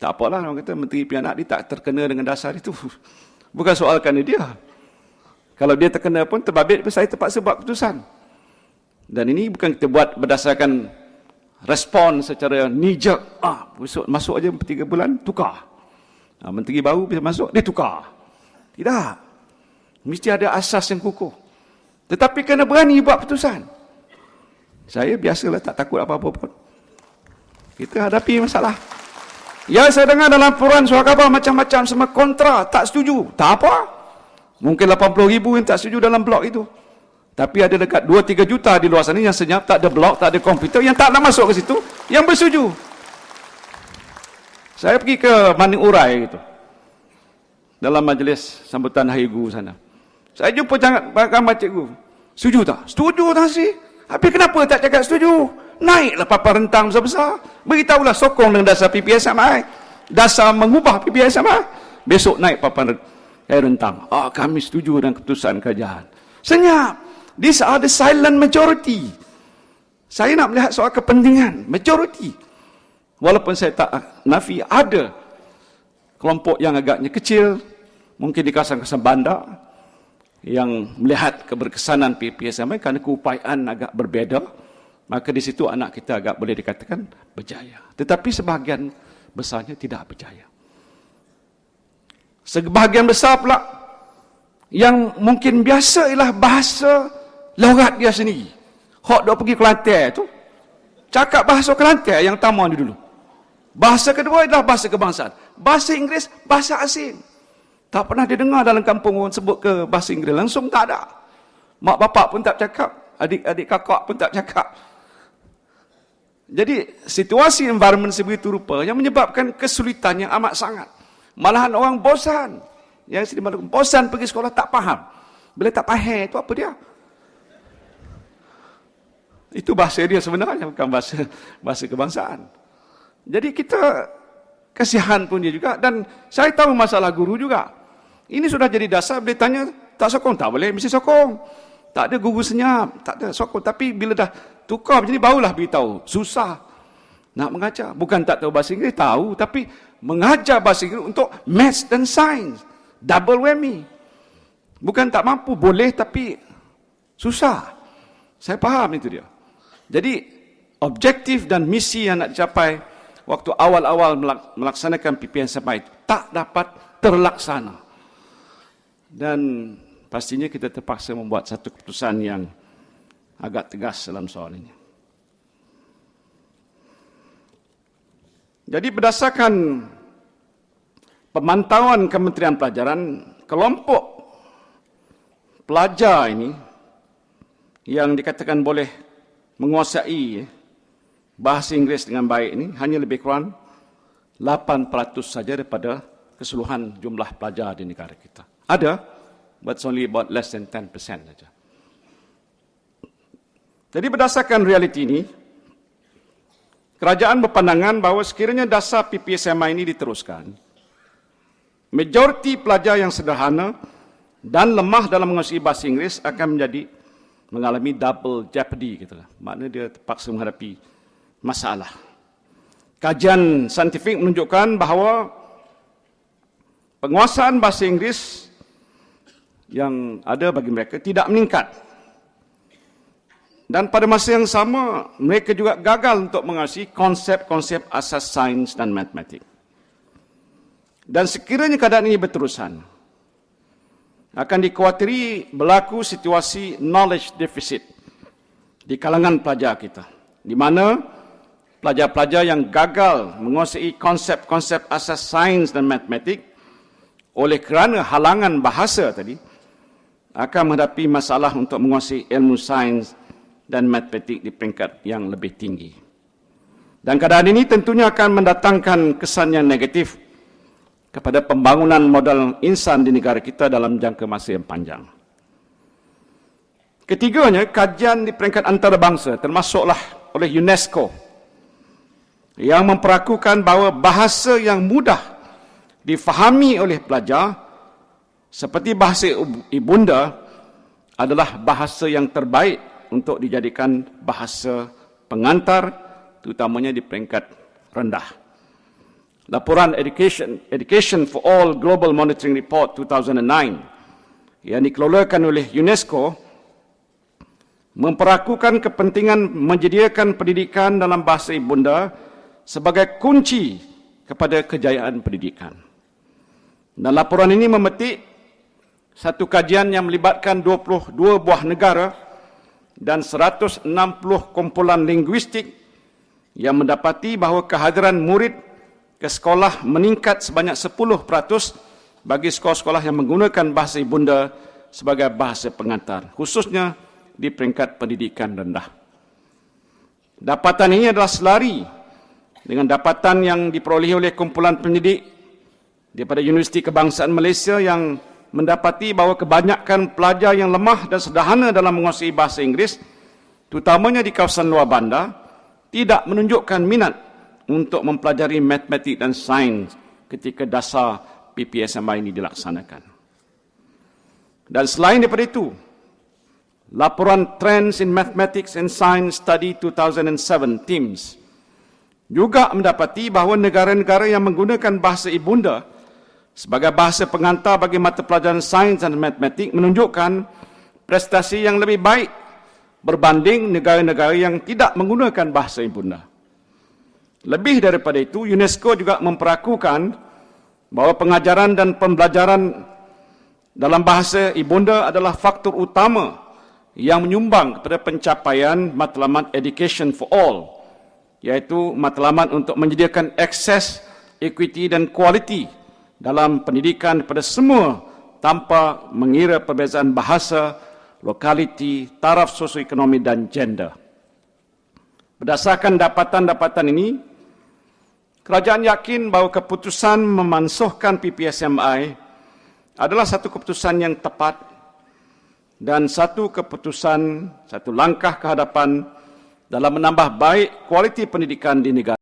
Tak apalah orang kata menteri pianak dia tak terkena dengan dasar itu. Bukan soalkan dia. Kalau dia terkena pun terbabit saya terpaksa buat keputusan. Dan ini bukan kita buat berdasarkan respon secara nijak. Ah, besok masuk aja tiga bulan, tukar. Ah, menteri baru bisa masuk, dia tukar. Tidak. Mesti ada asas yang kukuh. Tetapi kena berani buat keputusan. Saya biasalah tak takut apa-apa pun. Kita hadapi masalah. Ya saya dengar dalam laporan suara khabar macam-macam semua kontra, tak setuju. Tak apa. Mungkin 80 ribu yang tak setuju dalam blok itu. Tapi ada dekat 2-3 juta di luar sana yang senyap, tak ada blok, tak ada komputer, yang tak nak masuk ke situ, yang bersetuju. Saya pergi ke Maning Urai itu. Dalam majlis sambutan Hari Guru sana. Saya jumpa jangan gambar cikgu. Setuju tak? Setuju tak sih? Tapi kenapa tak cakap setuju? Naiklah papan rentang besar-besar. Beritahulah sokong dengan dasar PPSMI. Dasar mengubah PPSMI. Besok naik papan rentang. Ah, kami setuju dengan keputusan kerajaan. Senyap. These are the silent majority. Saya nak melihat soal kepentingan. Majority. Walaupun saya tak nafi, ada kelompok yang agaknya kecil. Mungkin di kawasan-kawasan bandar. Yang melihat keberkesanan PPSMI kerana keupayaan agak berbeza maka di situ anak kita agak boleh dikatakan berjaya. Tetapi sebahagian besarnya tidak berjaya. Sebahagian besar pula yang mungkin biasa ialah bahasa logat dia sendiri. Hak dia pergi Kelantan tu cakap bahasa Kelantan yang tamu dulu. Bahasa kedua adalah bahasa kebangsaan. Bahasa Inggeris bahasa asing. Tak pernah didengar dalam kampung orang sebut ke bahasa Inggeris langsung tak ada. Mak bapak pun tak cakap, adik-adik kakak pun tak cakap. Jadi situasi environment sebegitu rupa yang menyebabkan kesulitan yang amat sangat. Malahan orang bosan. Yang sedih malu bosan pergi sekolah tak faham. Bila tak faham itu apa dia? Itu bahasa dia sebenarnya bukan bahasa bahasa kebangsaan. Jadi kita kasihan pun dia juga dan saya tahu masalah guru juga. Ini sudah jadi dasar boleh tanya tak sokong tak boleh mesti sokong. Tak ada guru senyap, tak ada sokong tapi bila dah Tukar macam ni barulah beritahu. Susah nak mengajar. Bukan tak tahu bahasa Inggeris, tahu. Tapi mengajar bahasa Inggeris untuk maths dan sains. Double whammy. Bukan tak mampu, boleh tapi susah. Saya faham itu dia. Jadi, objektif dan misi yang nak dicapai waktu awal-awal melaksanakan PPN sampai itu tak dapat terlaksana. Dan pastinya kita terpaksa membuat satu keputusan yang agak tegas dalam soal ini. Jadi berdasarkan pemantauan Kementerian Pelajaran, kelompok pelajar ini yang dikatakan boleh menguasai bahasa Inggeris dengan baik ini hanya lebih kurang 8% saja daripada keseluruhan jumlah pelajar di negara kita. Ada, but it's only about less than 10% saja. Jadi berdasarkan realiti ini, kerajaan berpandangan bahawa sekiranya dasar PPSMI ini diteruskan, majoriti pelajar yang sederhana dan lemah dalam menguasai bahasa Inggeris akan menjadi mengalami double jeopardy gitu lah. Maknanya dia terpaksa menghadapi masalah. Kajian saintifik menunjukkan bahawa penguasaan bahasa Inggeris yang ada bagi mereka tidak meningkat dan pada masa yang sama, mereka juga gagal untuk mengasihi konsep-konsep asas sains dan matematik. Dan sekiranya keadaan ini berterusan, akan dikhawatiri berlaku situasi knowledge deficit di kalangan pelajar kita. Di mana pelajar-pelajar yang gagal menguasai konsep-konsep asas sains dan matematik oleh kerana halangan bahasa tadi, akan menghadapi masalah untuk menguasai ilmu sains dan matematik di peringkat yang lebih tinggi. Dan keadaan ini tentunya akan mendatangkan kesan yang negatif kepada pembangunan modal insan di negara kita dalam jangka masa yang panjang. Ketiganya, kajian di peringkat antarabangsa termasuklah oleh UNESCO yang memperakukan bahawa bahasa yang mudah difahami oleh pelajar seperti bahasa ibunda adalah bahasa yang terbaik untuk dijadikan bahasa pengantar terutamanya di peringkat rendah. laporan Education, Education for All Global Monitoring Report 2009 yang dikeluarkan oleh UNESCO memperakukan kepentingan menyediakan pendidikan dalam bahasa ibunda sebagai kunci kepada kejayaan pendidikan. Dan laporan ini memetik satu kajian yang melibatkan 22 buah negara dan 160 kumpulan linguistik yang mendapati bahawa kehadiran murid ke sekolah meningkat sebanyak 10% bagi sekolah-sekolah yang menggunakan bahasa ibunda sebagai bahasa pengantar, khususnya di peringkat pendidikan rendah. Dapatan ini adalah selari dengan dapatan yang diperolehi oleh kumpulan pendidik daripada Universiti Kebangsaan Malaysia yang mendapati bahawa kebanyakan pelajar yang lemah dan sederhana dalam menguasai bahasa Inggeris, terutamanya di kawasan luar bandar, tidak menunjukkan minat untuk mempelajari matematik dan sains ketika dasar PPSMI ini dilaksanakan. Dan selain daripada itu, laporan Trends in Mathematics and Science Study 2007 TIMS juga mendapati bahawa negara-negara yang menggunakan bahasa ibunda sebagai bahasa pengantar bagi mata pelajaran sains dan matematik menunjukkan prestasi yang lebih baik berbanding negara-negara yang tidak menggunakan bahasa ibunda. Lebih daripada itu, UNESCO juga memperakukan bahawa pengajaran dan pembelajaran dalam bahasa ibunda adalah faktor utama yang menyumbang kepada pencapaian matlamat education for all iaitu matlamat untuk menyediakan akses equity dan kualiti dalam pendidikan kepada semua tanpa mengira perbezaan bahasa, lokaliti, taraf sosioekonomi dan gender. Berdasarkan dapatan-dapatan ini, kerajaan yakin bahawa keputusan memansuhkan PPSMI adalah satu keputusan yang tepat dan satu keputusan, satu langkah ke hadapan dalam menambah baik kualiti pendidikan di negara.